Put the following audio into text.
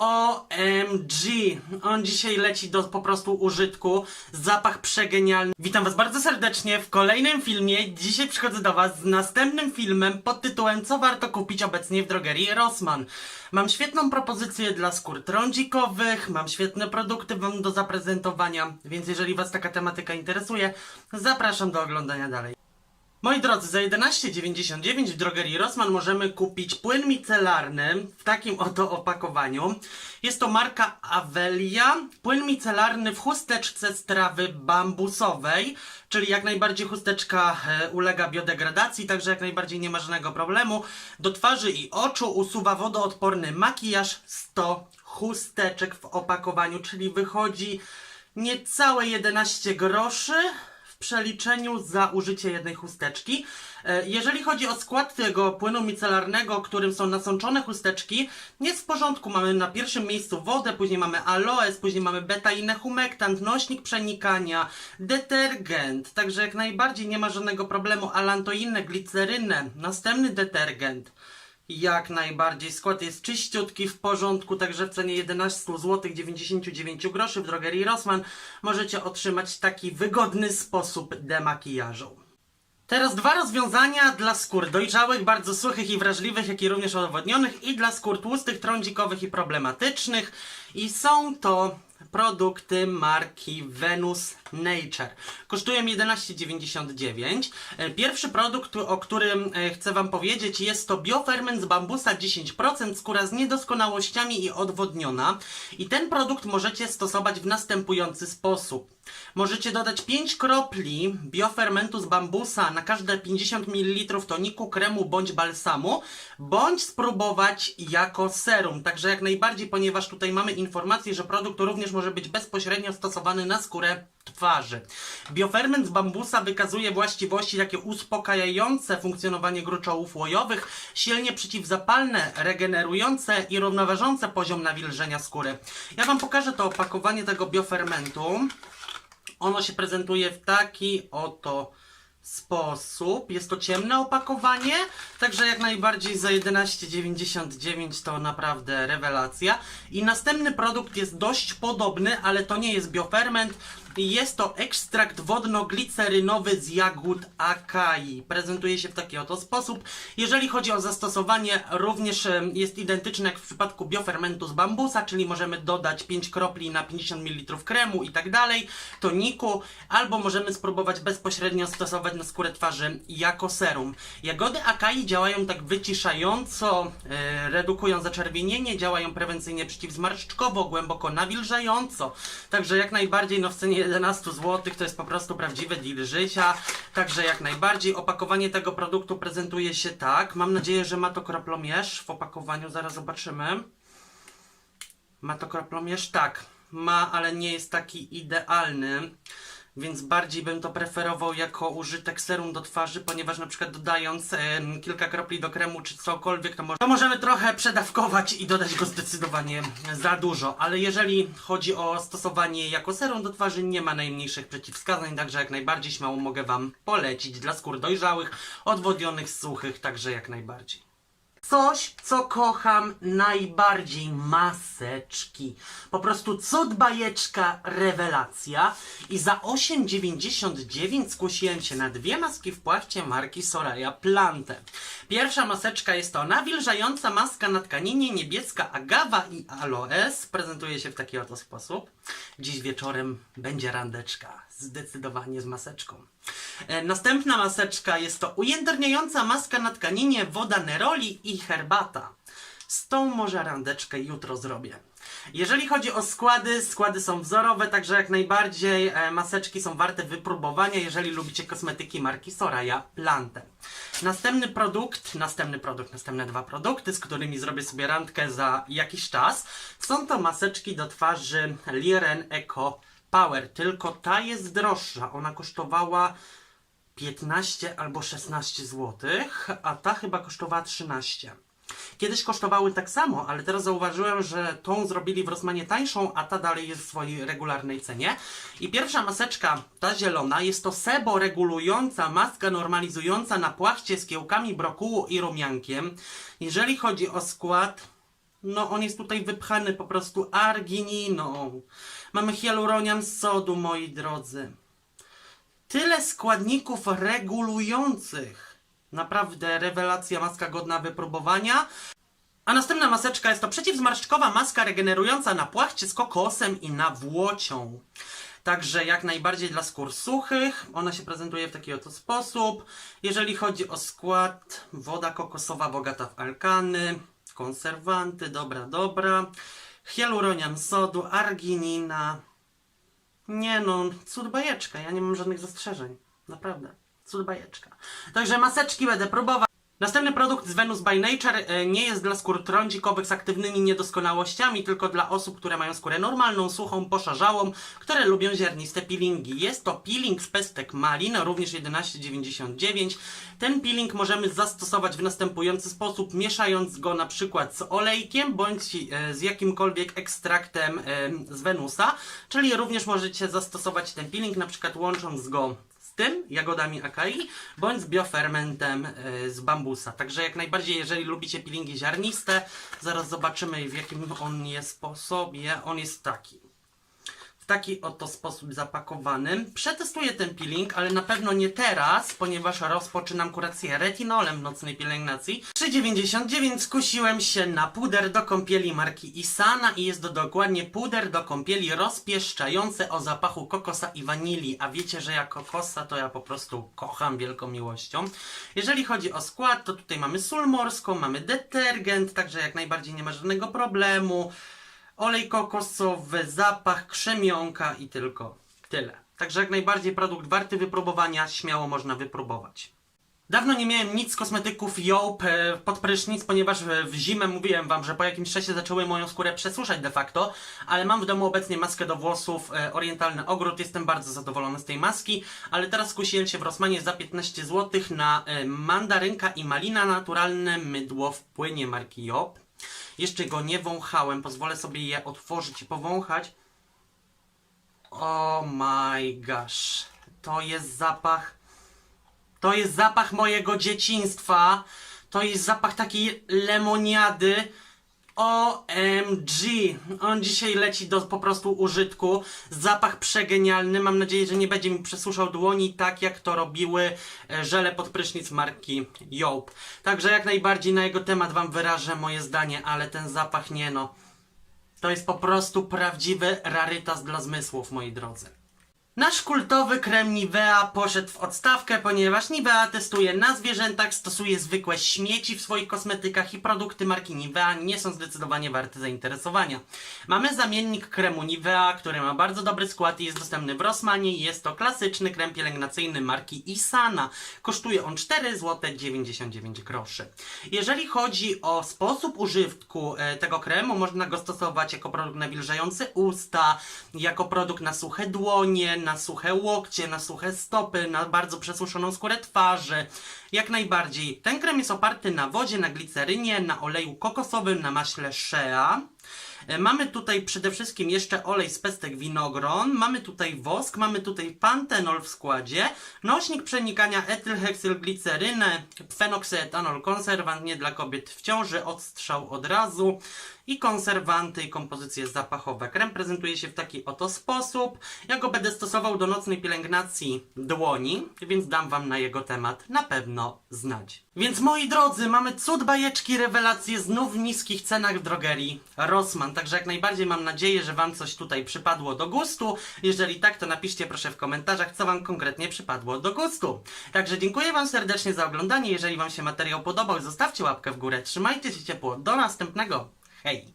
OMG! On dzisiaj leci do po prostu użytku. Zapach przegenialny. Witam Was bardzo serdecznie w kolejnym filmie. Dzisiaj przychodzę do Was z następnym filmem pod tytułem Co warto kupić obecnie w drogerii Rossmann. Mam świetną propozycję dla skór trądzikowych, mam świetne produkty Wam do zaprezentowania, więc jeżeli Was taka tematyka interesuje, zapraszam do oglądania dalej. Moi drodzy, za 11,99 w drogerii Rossmann możemy kupić płyn micelarny w takim oto opakowaniu. Jest to marka Avelia. Płyn micelarny w chusteczce z trawy bambusowej, czyli jak najbardziej chusteczka e, ulega biodegradacji, także jak najbardziej nie ma żadnego problemu. Do twarzy i oczu usuwa wodoodporny makijaż 100 chusteczek w opakowaniu, czyli wychodzi niecałe 11 groszy przeliczeniu za użycie jednej chusteczki. E, Jeżeli chodzi o skład tego płynu micelarnego, którym są nasączone chusteczki, jest w porządku. Mamy na pierwszym miejscu wodę, później mamy aloes, później mamy beta-inę humektant, nośnik przenikania, detergent, także jak najbardziej nie ma żadnego problemu. Alantoinę, glicerynę, następny detergent. Jak najbardziej. Skład jest czyściutki, w porządku, także w cenie 11 zł 99 groszy w drogerii Rossmann możecie otrzymać taki wygodny sposób demakijażu. Teraz dwa rozwiązania dla skór dojrzałych, bardzo suchych i wrażliwych, jak i również odwodnionych i dla skór tłustych, trądzikowych i problematycznych. I są to produkty marki Venus Nature. Kosztują 11,99. E, Pierwszy produkt, o którym e, chcę Wam powiedzieć, jest to bioferment z bambusa 10%, skóra z niedoskonałościami i odwodniona. I ten produkt możecie stosować w następujący sposób. Możecie dodać 5 kropli biofermentu z bambusa na każde 50 ml toniku, kremu bądź balsamu, bądź spróbować jako serum. Także jak najbardziej, ponieważ tutaj mamy informację, że produkt również może być bezpośrednio stosowany na skórę twarzy. Bioferment z bambusa wykazuje właściwości takie uspokajające funkcjonowanie gruczołów łojowych, silnie przeciwzapalne, regenerujące i równoważące poziom nawilżenia skóry. Ja Wam pokażę to opakowanie tego biofermentu. Ono się prezentuje w taki oto sposób. Jest to ciemne opakowanie, także jak najbardziej za 11,99 to naprawdę rewelacja. I następny produkt jest dość podobny, ale to nie jest bioferment. Jest to ekstrakt wodno-glicerynowy z jagód akai. Prezentuje się w taki oto sposób. Jeżeli chodzi o zastosowanie, również jest identyczny jak w przypadku biofermentu z bambusa, czyli możemy dodać 5 kropli na 50 ml kremu i tak dalej, toniku, albo możemy spróbować bezpośrednio stosować na skórę twarzy jako serum. Jagody akai działają tak wyciszająco, e, redukują zaczerwienienie, działają prewencyjnie przeciwzmarszczkowo, głęboko nawilżająco. Także jak najbardziej, no w cenie 11 zł to jest po prostu prawdziwe deal życia. Także jak najbardziej opakowanie tego produktu prezentuje się tak. Mam nadzieję, że ma to kroplomierz w opakowaniu, zaraz zobaczymy. Ma to kroplomierz? Tak. Ma, ale nie jest taki idealny. Więc bardziej bym to preferował jako użytek serum do twarzy, ponieważ na przykład dodając kilka kropli do kremu czy cokolwiek, to, mo- to możemy trochę przedawkować i dodać go zdecydowanie za dużo. Ale jeżeli chodzi o stosowanie jako serum do twarzy, nie ma najmniejszych przeciwwskazań, także jak najbardziej śmiało mogę Wam polecić dla skór dojrzałych, odwodnionych, suchych, także jak najbardziej. Coś, co kocham najbardziej, maseczki. Po prostu cud bajeczka, rewelacja. I za 8,99 skusiłem się na dwie maski w płachcie marki Soraya Plante. Pierwsza maseczka jest to nawilżająca maska na tkaninie niebieska agawa i aloes. Prezentuje się w taki oto sposób. Dziś wieczorem będzie randeczka. Zdecydowanie z maseczką. E, Następna maseczka jest to ujędrniająca maska na tkaninie, woda neroli i herbata. Z tą może randeczkę jutro zrobię. Jeżeli chodzi o składy, składy są wzorowe, także jak najbardziej e, maseczki są warte wypróbowania, jeżeli lubicie kosmetyki marki Soraya Plante. Następny produkt, następny produkt, następne dwa produkty, z którymi zrobię sobie randkę za jakiś czas, są to maseczki do twarzy Liren Eco Power, tylko ta jest droższa. Ona kosztowała 15 albo 16 zł, a ta chyba kosztowała 13. Kiedyś kosztowały tak samo, ale teraz zauważyłem, że tą zrobili w Rossmanie tańszą, a ta dalej jest w swojej regularnej cenie. I pierwsza maseczka, ta zielona, jest to seboregulująca maska normalizująca na płachcie z kiełkami brokułu i rumiankiem. Jeżeli chodzi o skład, No, on jest tutaj wypchany po prostu argininą. Mamy hialuronian sodu, moi drodzy. Tyle składników regulujących. Naprawdę rewelacja, maska godna wypróbowania. A następna maseczka jest to przeciwzmarszczkowa maska regenerująca na płachcie z kokosem i nawłocią. Także jak najbardziej dla skór suchych. Ona się prezentuje w taki oto sposób. Jeżeli chodzi o skład, woda kokosowa bogata w alkany, konserwanty, dobra, dobra. Hialuronian sodu, arginina. Nie no, cud bajeczka, ja nie mam żadnych zastrzeżeń. Naprawdę, bajeczka. Także maseczki będę próbować. Następny produkt z Venus by Nature e, nie jest dla skór trądzikowych z aktywnymi niedoskonałościami, tylko dla osób, które mają skórę normalną, suchą, poszarzałą, które lubią ziarniste peelingi. Jest to peeling z pestek malin, również 11,99. Ten peeling możemy zastosować w następujący sposób, mieszając go na przykład z olejkiem, bądź e, z jakimkolwiek ekstraktem e, z Venusa, czyli również możecie zastosować ten peeling na przykład łącząc go tym, jagodami akai, bądź z biofermentem y, z bambusa. Także jak najbardziej, jeżeli lubicie peelingi ziarniste, zaraz zobaczymy w jakim on jest sposobie. On jest taki. Taki oto sposób zapakowany. Przetestuję ten peeling, ale na pewno nie teraz, ponieważ rozpoczynam kurację retinolem w nocnej pielęgnacji. 3,99 skusiłem się na puder do kąpieli marki Isana i jest to dokładnie puder do kąpieli rozpieszczający o zapachu kokosa i wanilii. A wiecie, że ja kokosa to ja po prostu kocham wielką miłością. Jeżeli chodzi o skład, to tutaj mamy sól morską, mamy detergent, także jak najbardziej nie ma żadnego problemu olej kokosowy, zapach, krzemionka i tylko tyle. Także jak najbardziej produkt warty wypróbowania, śmiało można wypróbować. Dawno nie miałem nic z kosmetyków Joop pod prysznic, ponieważ w zimę mówiłem wam, że po jakimś czasie zaczęły moją skórę przesuszać de facto, ale mam w domu obecnie maskę do włosów e, Orientalny Ogród, jestem bardzo zadowolony z tej maski, ale teraz skusiłem się w Rosmanie za 15 zł na e, mandarynka i malina naturalne mydło w płynie marki Joop. Jeszcze go nie wąchałem, pozwolę sobie je otworzyć i powąchać. Oh my gosh. To jest zapach. To jest zapach mojego dzieciństwa. To jest zapach takiej lemoniady. OMG! On dzisiaj leci do po prostu użytku. Zapach przegenialny. Mam nadzieję, że nie będzie mi przesuszał dłoni tak jak to robiły e, żele pod prysznic marki Joop. Także jak najbardziej na jego temat wam wyrażę moje zdanie, ale ten zapach nie no. To jest po prostu prawdziwy rarytas dla zmysłów, moi drodzy. Nasz kultowy krem Nivea poszedł w odstawkę, ponieważ Nivea testuje na zwierzętach, stosuje zwykłe śmieci w swoich kosmetykach i produkty marki Nivea nie są zdecydowanie warte zainteresowania. Mamy zamiennik kremu Nivea, który ma bardzo dobry skład i jest dostępny w Rossmanie. Jest to klasyczny krem pielęgnacyjny marki Isana. Kosztuje on 4 zł 99 groszy. Jeżeli chodzi o sposób użytku e, tego kremu, można go stosować jako produkt nawilżający usta, jako produkt na suche dłonie, na suche łokcie, na suche stopy, na bardzo przesuszoną skórę twarzy. Jak najbardziej. Ten krem jest oparty na wodzie, na glicerynie, na oleju kokosowym, na maśle shea. E, Mamy tutaj przede wszystkim jeszcze olej z pestek winogron, mamy tutaj wosk, mamy tutaj pantenol w składzie, nośnik przenikania etylheksylglicerynę, fenokseetanol, konserwant nie dla kobiet w ciąży, odstrzał od razu i konserwanty i kompozycje zapachowe. Krem prezentuje się w taki oto sposób. Ja go będę stosował do nocnej pielęgnacji dłoni, więc dam wam na jego temat na pewno znać. Więc moi drodzy, mamy cud bajeczki, rewelacje znów w niskich cenach w drogerii Rossmann. Także jak najbardziej mam nadzieję, że wam coś tutaj przypadło do gustu. Jeżeli tak, to napiszcie proszę w komentarzach, co wam konkretnie przypadło do gustu. Także dziękuję wam serdecznie za oglądanie. Jeżeli wam się materiał podobał, zostawcie łapkę w górę. Trzymajcie się ciepło. Do następnego. Hey.